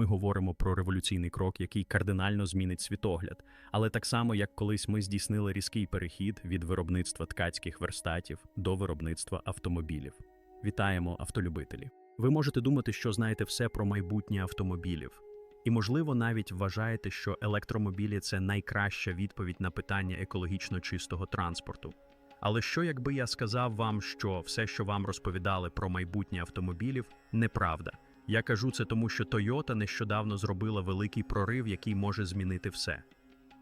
ми говоримо про революційний крок, який кардинально змінить світогляд. Але так само, як колись ми здійснили різкий перехід від виробництва ткацьких верстатів до виробництва автомобілів. Вітаємо, автолюбителі! Ви можете думати, що знаєте все про майбутнє автомобілів. І, можливо, навіть вважаєте, що електромобілі це найкраща відповідь на питання екологічно чистого транспорту. Але що, якби я сказав вам, що все, що вам розповідали про майбутнє автомобілів, неправда? Я кажу це тому, що Toyota нещодавно зробила великий прорив, який може змінити все.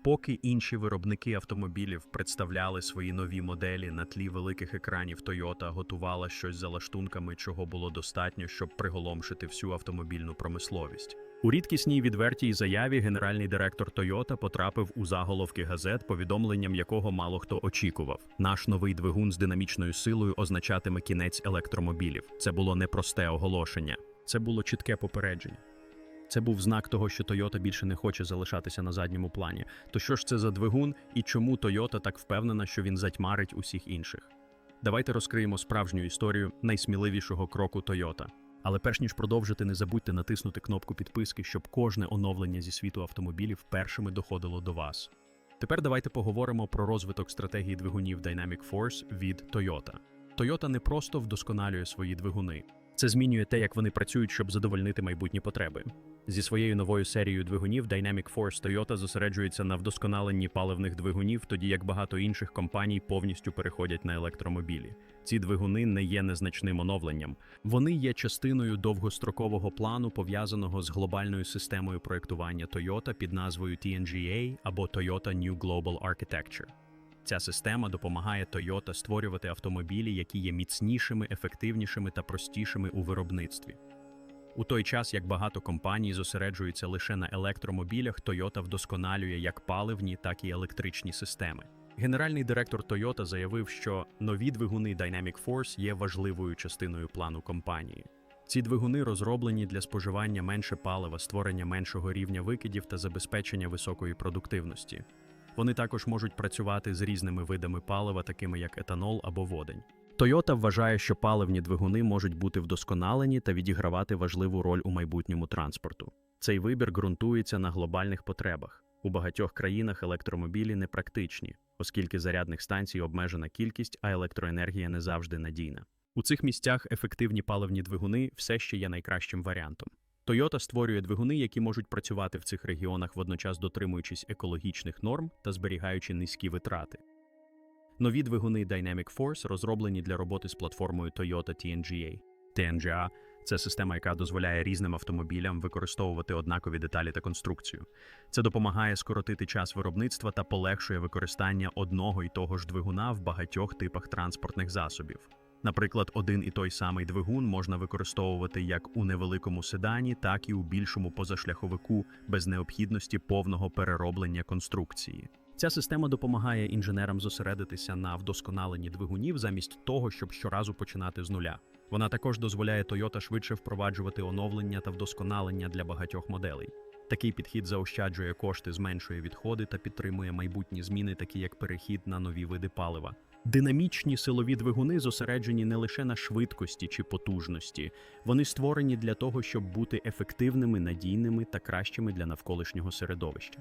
Поки інші виробники автомобілів представляли свої нові моделі на тлі великих екранів, Toyota готувала щось за лаштунками, чого було достатньо, щоб приголомшити всю автомобільну промисловість. У рідкісній відвертій заяві генеральний директор Toyota потрапив у заголовки газет, повідомленням якого мало хто очікував. Наш новий двигун з динамічною силою означатиме кінець електромобілів. Це було непросте оголошення. Це було чітке попередження. Це був знак того, що Toyota більше не хоче залишатися на задньому плані. То що ж це за двигун і чому Toyota так впевнена, що він затьмарить усіх інших? Давайте розкриємо справжню історію найсміливішого кроку Toyota. Але перш ніж продовжити, не забудьте натиснути кнопку підписки, щоб кожне оновлення зі світу автомобілів першими доходило до вас. Тепер давайте поговоримо про розвиток стратегії двигунів Dynamic Force від Toyota. Toyota не просто вдосконалює свої двигуни. Це змінює те, як вони працюють, щоб задовольнити майбутні потреби. Зі своєю новою серією двигунів Dynamic Force Toyota зосереджується на вдосконаленні паливних двигунів, тоді як багато інших компаній повністю переходять на електромобілі. Ці двигуни не є незначним оновленням. Вони є частиною довгострокового плану, пов'язаного з глобальною системою проєктування Toyota під назвою TNGA або Toyota New Global Architecture. Ця система допомагає Toyota створювати автомобілі, які є міцнішими, ефективнішими та простішими у виробництві. У той час, як багато компаній зосереджуються лише на електромобілях, Toyota вдосконалює як паливні, так і електричні системи. Генеральний директор Toyota заявив, що нові двигуни Dynamic Force є важливою частиною плану компанії. Ці двигуни розроблені для споживання менше палива, створення меншого рівня викидів та забезпечення високої продуктивності. Вони також можуть працювати з різними видами палива, такими як етанол або водень. Toyota вважає, що паливні двигуни можуть бути вдосконалені та відігравати важливу роль у майбутньому транспорту. Цей вибір ґрунтується на глобальних потребах. У багатьох країнах електромобілі непрактичні, оскільки зарядних станцій обмежена кількість, а електроенергія не завжди надійна. У цих місцях ефективні паливні двигуни все ще є найкращим варіантом. Toyota створює двигуни, які можуть працювати в цих регіонах, водночас дотримуючись екологічних норм та зберігаючи низькі витрати. Нові двигуни Dynamic Force розроблені для роботи з платформою Toyota TNGA. TNGA – це система, яка дозволяє різним автомобілям використовувати однакові деталі та конструкцію. Це допомагає скоротити час виробництва та полегшує використання одного і того ж двигуна в багатьох типах транспортних засобів. Наприклад, один і той самий двигун можна використовувати як у невеликому седані, так і у більшому позашляховику без необхідності повного перероблення конструкції. Ця система допомагає інженерам зосередитися на вдосконаленні двигунів замість того, щоб щоразу починати з нуля. Вона також дозволяє Toyota швидше впроваджувати оновлення та вдосконалення для багатьох моделей. Такий підхід заощаджує кошти, зменшує відходи та підтримує майбутні зміни, такі як перехід на нові види палива. Динамічні силові двигуни зосереджені не лише на швидкості чи потужності, вони створені для того, щоб бути ефективними, надійними та кращими для навколишнього середовища.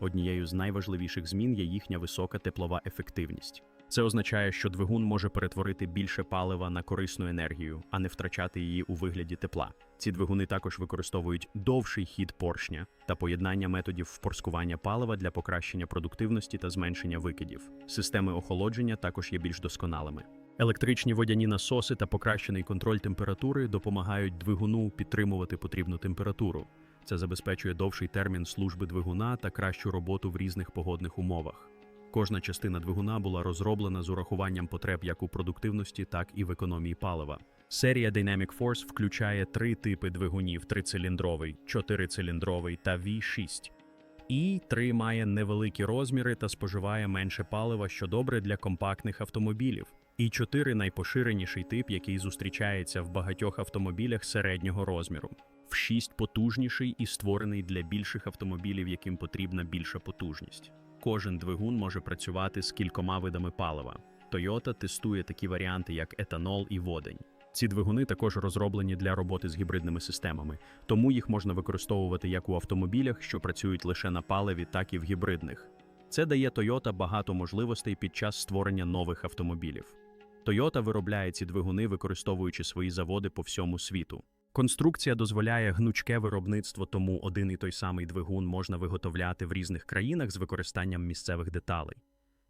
Однією з найважливіших змін є їхня висока теплова ефективність. Це означає, що двигун може перетворити більше палива на корисну енергію, а не втрачати її у вигляді тепла. Ці двигуни також використовують довший хід поршня та поєднання методів впорскування палива для покращення продуктивності та зменшення викидів. Системи охолодження також є більш досконалими. Електричні водяні насоси та покращений контроль температури допомагають двигуну підтримувати потрібну температуру. Це забезпечує довший термін служби двигуна та кращу роботу в різних погодних умовах. Кожна частина двигуна була розроблена з урахуванням потреб як у продуктивності, так і в економії палива. Серія Dynamic Force включає три типи двигунів: трициліндровий, чотирициліндровий та V6. І 3 має невеликі розміри та споживає менше палива, що добре для компактних автомобілів. І 4 найпоширеніший тип, який зустрічається в багатьох автомобілях середнього розміру. В 6 потужніший і створений для більших автомобілів, яким потрібна більша потужність. Кожен двигун може працювати з кількома видами палива. Toyota тестує такі варіанти, як етанол і водень. Ці двигуни також розроблені для роботи з гібридними системами, тому їх можна використовувати як у автомобілях, що працюють лише на паливі, так і в гібридних. Це дає Toyota багато можливостей під час створення нових автомобілів. Toyota виробляє ці двигуни, використовуючи свої заводи по всьому світу. Конструкція дозволяє гнучке виробництво, тому один і той самий двигун можна виготовляти в різних країнах з використанням місцевих деталей.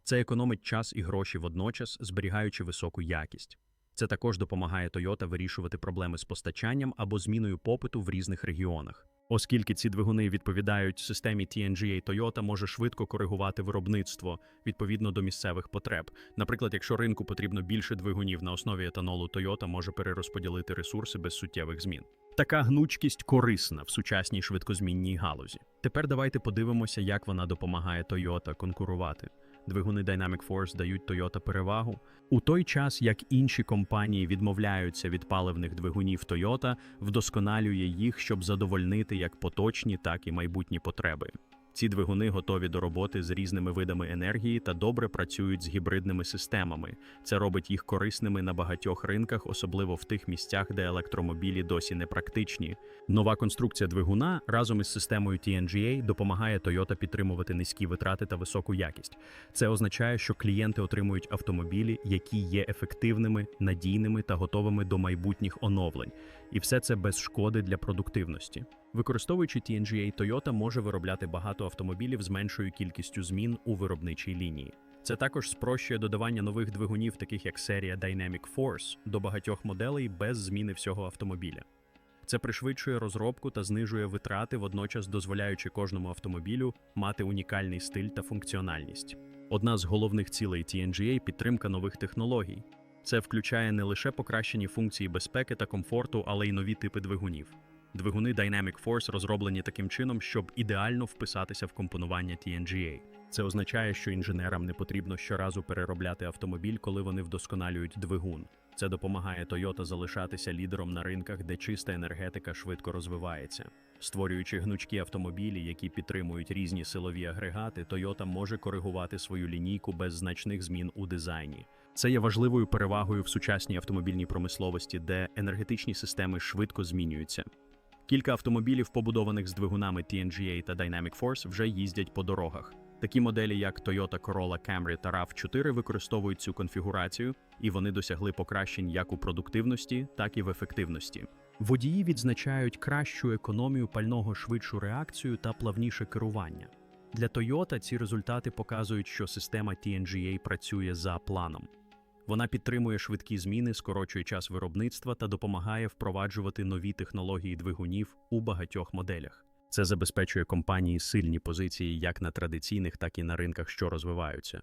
Це економить час і гроші водночас, зберігаючи високу якість. Це також допомагає Toyota вирішувати проблеми з постачанням або зміною попиту в різних регіонах. Оскільки ці двигуни відповідають системі TNGA, Toyota може швидко коригувати виробництво відповідно до місцевих потреб. Наприклад, якщо ринку потрібно більше двигунів на основі етанолу, Toyota може перерозподілити ресурси без суттєвих змін. Така гнучкість корисна в сучасній швидкозмінній галузі. Тепер давайте подивимося, як вона допомагає Toyota конкурувати. Двигуни Dynamic Force дають Toyota перевагу. У той час, як інші компанії відмовляються від паливних двигунів Toyota, вдосконалює їх, щоб задовольнити як поточні, так і майбутні потреби. Ці двигуни готові до роботи з різними видами енергії та добре працюють з гібридними системами. Це робить їх корисними на багатьох ринках, особливо в тих місцях, де електромобілі досі не практичні. Нова конструкція двигуна разом із системою TNGA допомагає Toyota підтримувати низькі витрати та високу якість. Це означає, що клієнти отримують автомобілі, які є ефективними, надійними та готовими до майбутніх оновлень. І все це без шкоди для продуктивності. Використовуючи TNGA, Toyota може виробляти багато автомобілів з меншою кількістю змін у виробничій лінії. Це також спрощує додавання нових двигунів, таких як серія Dynamic Force, до багатьох моделей без зміни всього автомобіля. Це пришвидшує розробку та знижує витрати, водночас дозволяючи кожному автомобілю мати унікальний стиль та функціональність. Одна з головних цілей TNGA – підтримка нових технологій. Це включає не лише покращені функції безпеки та комфорту, але й нові типи двигунів. Двигуни Dynamic Force розроблені таким чином, щоб ідеально вписатися в компонування TNGA. Це означає, що інженерам не потрібно щоразу переробляти автомобіль, коли вони вдосконалюють двигун. Це допомагає Toyota залишатися лідером на ринках, де чиста енергетика швидко розвивається. Створюючи гнучкі автомобілі, які підтримують різні силові агрегати, Toyota може коригувати свою лінійку без значних змін у дизайні. Це є важливою перевагою в сучасній автомобільній промисловості, де енергетичні системи швидко змінюються. Кілька автомобілів, побудованих з двигунами TNGA та Dynamic Force, вже їздять по дорогах. Такі моделі, як Toyota Corolla Camry та RAV4, використовують цю конфігурацію, і вони досягли покращень як у продуктивності, так і в ефективності. Водії відзначають кращу економію пального, швидшу реакцію та плавніше керування. Для Toyota ці результати показують, що система TNGA працює за планом. Вона підтримує швидкі зміни, скорочує час виробництва та допомагає впроваджувати нові технології двигунів у багатьох моделях. Це забезпечує компанії сильні позиції як на традиційних, так і на ринках, що розвиваються.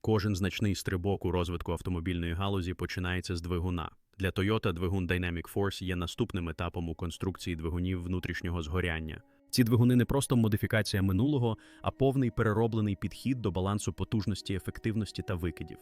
Кожен значний стрибок у розвитку автомобільної галузі починається з двигуна. Для Toyota двигун Dynamic Force є наступним етапом у конструкції двигунів внутрішнього згоряння. Ці двигуни не просто модифікація минулого, а повний перероблений підхід до балансу потужності, ефективності та викидів.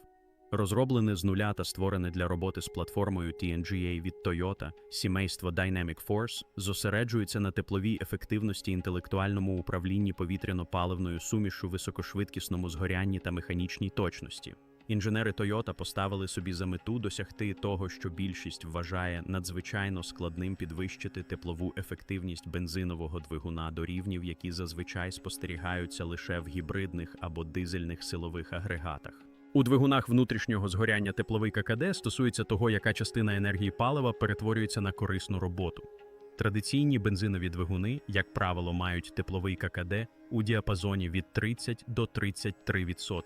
Розроблене з нуля та створене для роботи з платформою TNGA від Toyota, сімейство Dynamic Force зосереджується на тепловій ефективності, інтелектуальному управлінні повітряно-паливною сумішю, високошвидкісному згорянні та механічній точності. Інженери Toyota поставили собі за мету досягти того, що більшість вважає надзвичайно складним підвищити теплову ефективність бензинового двигуна до рівнів, які зазвичай спостерігаються лише в гібридних або дизельних силових агрегатах. У двигунах внутрішнього згоряння тепловий ККД стосується того, яка частина енергії палива перетворюється на корисну роботу. Традиційні бензинові двигуни, як правило, мають тепловий ККД у діапазоні від 30 до 33%.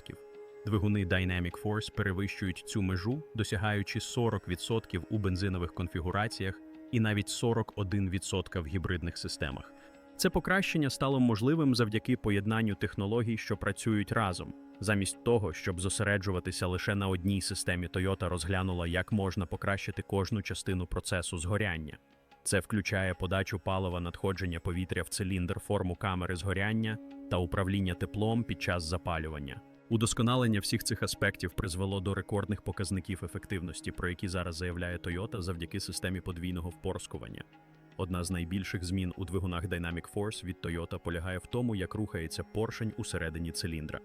Двигуни Dynamic Force перевищують цю межу, досягаючи 40% у бензинових конфігураціях і навіть 41% в гібридних системах. Це покращення стало можливим завдяки поєднанню технологій, що працюють разом. Замість того, щоб зосереджуватися лише на одній системі, Toyota розглянула, як можна покращити кожну частину процесу згоряння. Це включає подачу палива, надходження повітря в циліндр, форму камери згоряння та управління теплом під час запалювання. Удосконалення всіх цих аспектів призвело до рекордних показників ефективності, про які зараз заявляє Toyota завдяки системі подвійного впорскування. Одна з найбільших змін у двигунах Dynamic Force від Toyota полягає в тому, як рухається поршень усередині циліндра.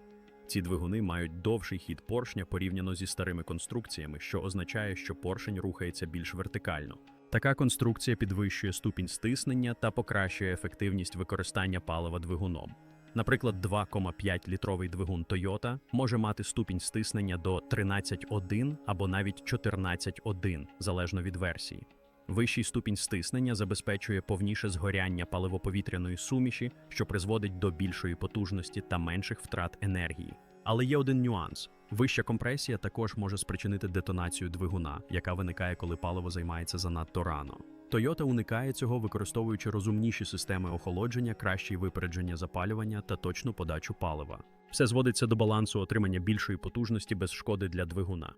Ці двигуни мають довший хід поршня порівняно зі старими конструкціями, що означає, що поршень рухається більш вертикально. Така конструкція підвищує ступінь стиснення та покращує ефективність використання палива двигуном. Наприклад, 2,5 літровий двигун Toyota може мати ступінь стиснення до 13,1 або навіть 14,1, залежно від версії. Вищий ступінь стиснення забезпечує повніше згоряння паливоповітряної суміші, що призводить до більшої потужності та менших втрат енергії. Але є один нюанс: вища компресія також може спричинити детонацію двигуна, яка виникає, коли паливо займається занадто рано. Toyota уникає цього, використовуючи розумніші системи охолодження, кращі випередження запалювання та точну подачу палива. Все зводиться до балансу отримання більшої потужності без шкоди для двигуна.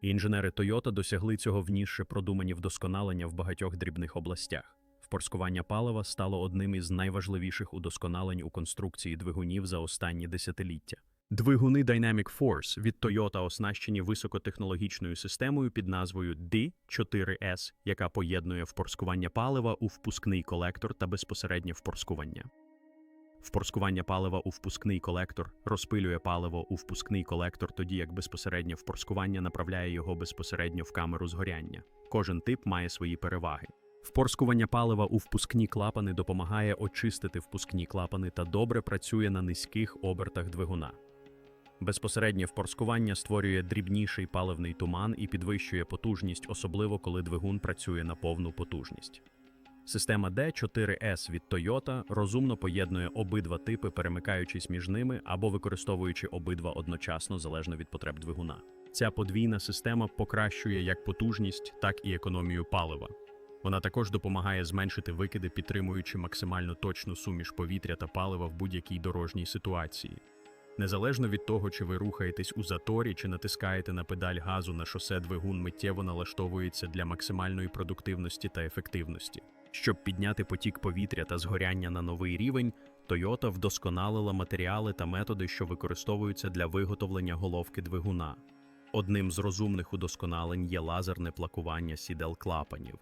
Інженери Toyota досягли цього внісши продумані вдосконалення в багатьох дрібних областях. Впорскування палива стало одним із найважливіших удосконалень у конструкції двигунів за останні десятиліття. Двигуни Dynamic Force від Toyota оснащені високотехнологічною системою під назвою D4S, яка поєднує впорскування палива у впускний колектор та безпосереднє впорскування. Впорскування палива у впускний колектор розпилює паливо у впускний колектор, тоді як безпосереднє впорскування направляє його безпосередньо в камеру згоряння. Кожен тип має свої переваги. Впорскування палива у впускні клапани допомагає очистити впускні клапани та добре працює на низьких обертах двигуна. Безпосереднє впорскування створює дрібніший паливний туман і підвищує потужність, особливо коли двигун працює на повну потужність. Система D4S від Toyota розумно поєднує обидва типи, перемикаючись між ними або використовуючи обидва одночасно залежно від потреб двигуна. Ця подвійна система покращує як потужність, так і економію палива. Вона також допомагає зменшити викиди, підтримуючи максимально точну суміш повітря та палива в будь-якій дорожній ситуації. Незалежно від того, чи ви рухаєтесь у заторі, чи натискаєте на педаль газу на шосе двигун миттєво налаштовується для максимальної продуктивності та ефективності. Щоб підняти потік повітря та згоряння на новий рівень, Toyota вдосконалила матеріали та методи, що використовуються для виготовлення головки двигуна. Одним з розумних удосконалень є лазерне плакування сідел клапанів.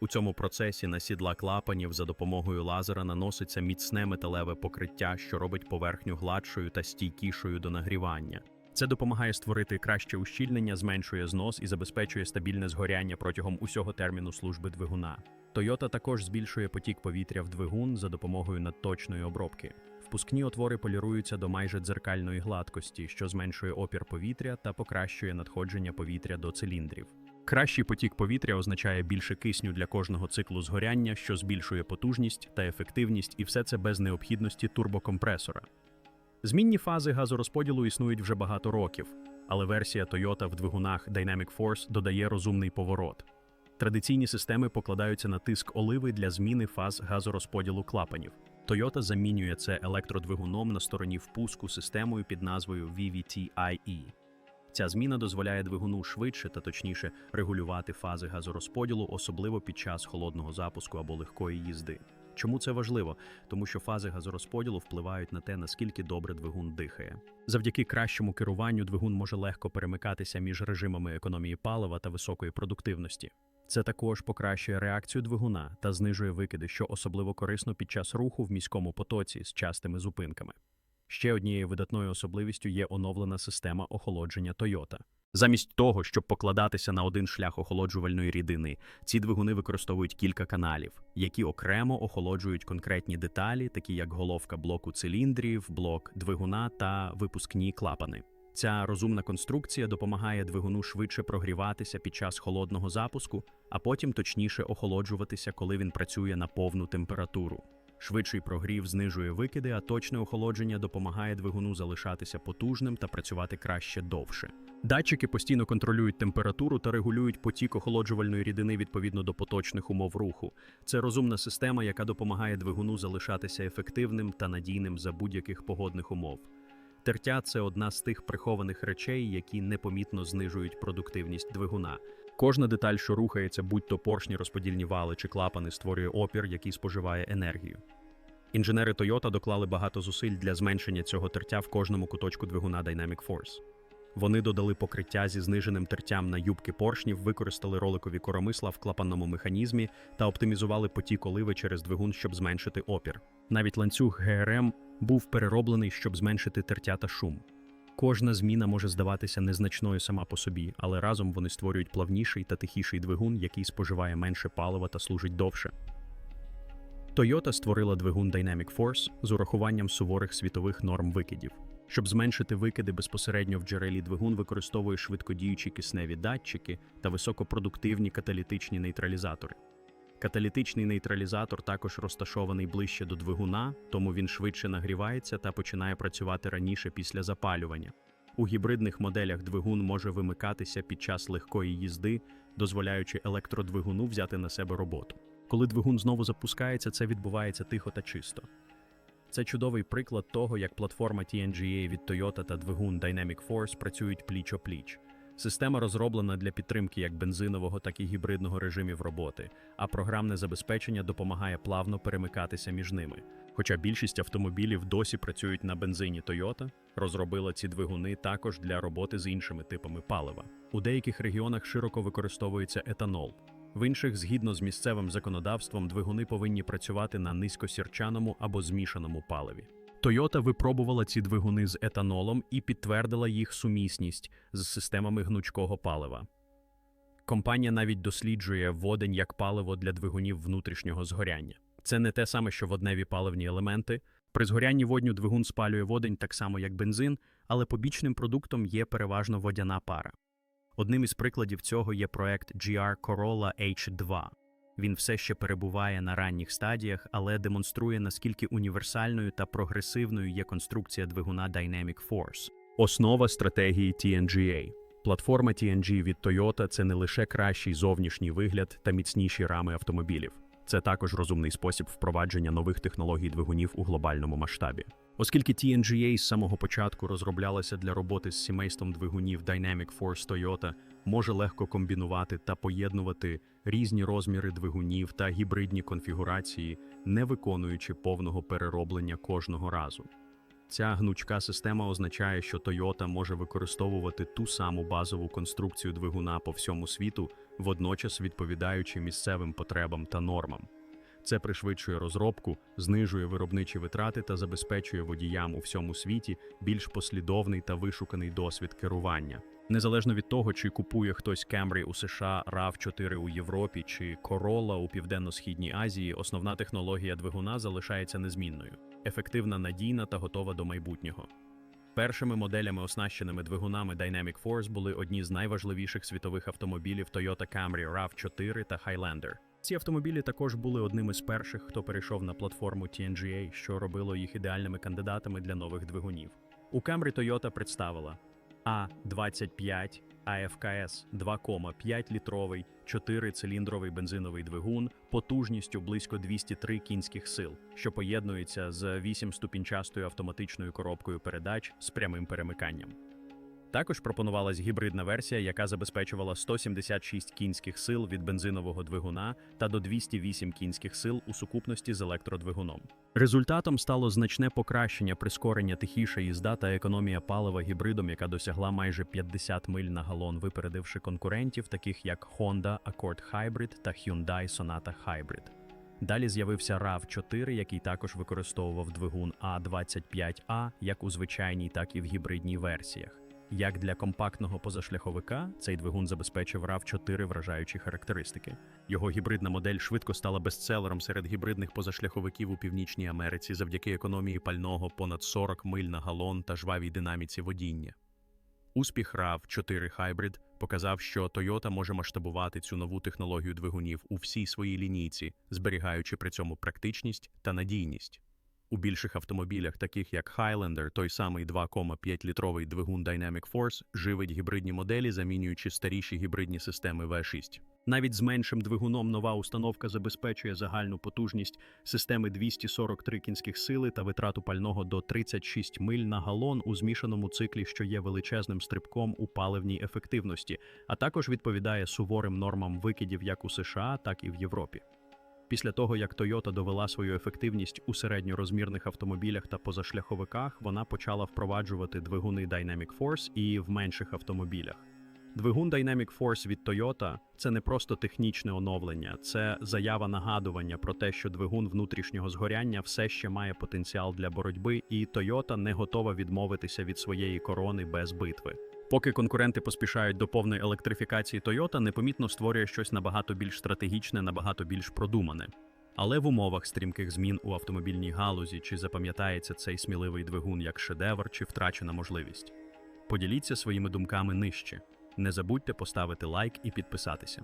У цьому процесі на сідла клапанів за допомогою лазера наноситься міцне металеве покриття, що робить поверхню гладшою та стійкішою до нагрівання. Це допомагає створити краще ущільнення, зменшує знос і забезпечує стабільне згоряння протягом усього терміну служби двигуна. Toyota також збільшує потік повітря в двигун за допомогою надточної обробки. Впускні отвори поліруються до майже дзеркальної гладкості, що зменшує опір повітря та покращує надходження повітря до циліндрів. Кращий потік повітря означає більше кисню для кожного циклу згоряння, що збільшує потужність та ефективність, і все це без необхідності турбокомпресора. Змінні фази газорозподілу існують вже багато років, але версія Toyota в двигунах Dynamic Force додає розумний поворот. Традиційні системи покладаються на тиск оливи для зміни фаз газорозподілу клапанів. Toyota замінює це електродвигуном на стороні впуску системою під назвою VVT-IE. Ця зміна дозволяє двигуну швидше та точніше регулювати фази газорозподілу, особливо під час холодного запуску або легкої їзди. Чому це важливо? Тому що фази газорозподілу впливають на те, наскільки добре двигун дихає. Завдяки кращому керуванню двигун може легко перемикатися між режимами економії палива та високої продуктивності. Це також покращує реакцію двигуна та знижує викиди, що особливо корисно під час руху в міському потоці з частими зупинками. Ще однією видатною особливістю є оновлена система охолодження Toyota. Замість того, щоб покладатися на один шлях охолоджувальної рідини, ці двигуни використовують кілька каналів, які окремо охолоджують конкретні деталі, такі як головка блоку циліндрів, блок двигуна та випускні клапани. Ця розумна конструкція допомагає двигуну швидше прогріватися під час холодного запуску, а потім точніше охолоджуватися, коли він працює на повну температуру. Швидший прогрів знижує викиди, а точне охолодження допомагає двигуну залишатися потужним та працювати краще довше. Датчики постійно контролюють температуру та регулюють потік охолоджувальної рідини відповідно до поточних умов руху. Це розумна система, яка допомагає двигуну залишатися ефективним та надійним за будь-яких погодних умов. Тертя це одна з тих прихованих речей, які непомітно знижують продуктивність двигуна. Кожна деталь, що рухається, будь то поршні, розподільні вали чи клапани, створює опір, який споживає енергію. Інженери Toyota доклали багато зусиль для зменшення цього тертя в кожному куточку двигуна Dynamic Force. Вони додали покриття зі зниженим тертям на юбки поршнів, використали роликові коромисла в клапанному механізмі та оптимізували потік оливи через двигун, щоб зменшити опір. Навіть ланцюг ГРМ був перероблений, щоб зменшити тертя та шум. Кожна зміна може здаватися незначною сама по собі, але разом вони створюють плавніший та тихіший двигун, який споживає менше палива та служить довше. Toyota створила двигун Dynamic Force з урахуванням суворих світових норм викидів. Щоб зменшити викиди безпосередньо в джерелі двигун використовує швидкодіючі кисневі датчики та високопродуктивні каталітичні нейтралізатори. Каталітичний нейтралізатор також розташований ближче до двигуна, тому він швидше нагрівається та починає працювати раніше після запалювання. У гібридних моделях двигун може вимикатися під час легкої їзди, дозволяючи електродвигуну взяти на себе роботу. Коли двигун знову запускається, це відбувається тихо та чисто. Це чудовий приклад того, як платформа TNGA від Toyota та двигун Dynamic Force працюють пліч-о-пліч. Система розроблена для підтримки як бензинового, так і гібридного режимів роботи, а програмне забезпечення допомагає плавно перемикатися між ними. Хоча більшість автомобілів досі працюють на бензині Toyota, розробила ці двигуни також для роботи з іншими типами палива. У деяких регіонах широко використовується етанол. В інших, згідно з місцевим законодавством, двигуни повинні працювати на низькосірчаному або змішаному паливі. Toyota випробувала ці двигуни з етанолом і підтвердила їх сумісність з системами гнучкого палива. Компанія навіть досліджує водень як паливо для двигунів внутрішнього згоряння. Це не те саме, що водневі паливні елементи. При згорянні водню двигун спалює водень так само, як бензин, але побічним продуктом є переважно водяна пара. Одним із прикладів цього є проект GR Corolla H2. Він все ще перебуває на ранніх стадіях, але демонструє, наскільки універсальною та прогресивною є конструкція двигуна Dynamic Force. Основа стратегії TNGA. Платформа TNG від Toyota – це не лише кращий зовнішній вигляд та міцніші рами автомобілів. Це також розумний спосіб впровадження нових технологій двигунів у глобальному масштабі. Оскільки TNGA з самого початку розроблялася для роботи з сімейством двигунів Dynamic Force Toyota, може легко комбінувати та поєднувати різні розміри двигунів та гібридні конфігурації, не виконуючи повного перероблення кожного разу. Ця гнучка система означає, що Toyota може використовувати ту саму базову конструкцію двигуна по всьому світу, водночас відповідаючи місцевим потребам та нормам. Це пришвидшує розробку, знижує виробничі витрати та забезпечує водіям у всьому світі більш послідовний та вишуканий досвід керування. Незалежно від того, чи купує хтось Camry у США, RAV4 у Європі чи Corolla у Південно-Східній Азії, основна технологія двигуна залишається незмінною, ефективна, надійна та готова до майбутнього. Першими моделями, оснащеними двигунами Dynamic Force, були одні з найважливіших світових автомобілів Toyota Camry RAV4 та Highlander. Ці автомобілі також були одними з перших, хто перейшов на платформу TNGA, що робило їх ідеальними кандидатами для нових двигунів. У Camry Toyota представила А25 AFKS 2,5-літровий 4-циліндровий бензиновий двигун потужністю близько 203 кінських сил, що поєднується з 8-ступінчастою автоматичною коробкою передач з прямим перемиканням. Також пропонувалась гібридна версія, яка забезпечувала 176 кінських сил від бензинового двигуна та до 208 кінських сил у сукупності з електродвигуном. Результатом стало значне покращення прискорення тихіша їзда та економія палива гібридом, яка досягла майже 50 миль на галон, випередивши конкурентів, таких як Honda Accord Hybrid та Hyundai Sonata Hybrid. Далі з'явився RAV4, який також використовував двигун А25А як у звичайній, так і в гібридній версіях. Як для компактного позашляховика, цей двигун забезпечив RAV4 вражаючі характеристики. Його гібридна модель швидко стала бестселером серед гібридних позашляховиків у Північній Америці завдяки економії пального понад 40 миль на галон та жвавій динаміці водіння. Успіх RAV4 Hybrid показав, що Toyota може масштабувати цю нову технологію двигунів у всій своїй лінійці, зберігаючи при цьому практичність та надійність. У більших автомобілях, таких як Highlander, той самий 2,5-літровий двигун Dynamic Force живить гібридні моделі, замінюючи старіші гібридні системи V6. Навіть з меншим двигуном нова установка забезпечує загальну потужність системи 243 кінських сили та витрату пального до 36 миль на галон у змішаному циклі, що є величезним стрибком у паливній ефективності, а також відповідає суворим нормам викидів як у США, так і в Європі. Після того, як Toyota довела свою ефективність у середньорозмірних автомобілях та позашляховиках, вона почала впроваджувати двигуни Dynamic Force і в менших автомобілях. Двигун Dynamic Force від Toyota – це не просто технічне оновлення, це заява нагадування про те, що двигун внутрішнього згоряння все ще має потенціал для боротьби, і Toyota не готова відмовитися від своєї корони без битви. Поки конкуренти поспішають до повної електрифікації Toyota, непомітно створює щось набагато більш стратегічне, набагато більш продумане. Але в умовах стрімких змін у автомобільній галузі чи запам'ятається цей сміливий двигун як шедевр чи втрачена можливість? Поділіться своїми думками нижче. Не забудьте поставити лайк і підписатися.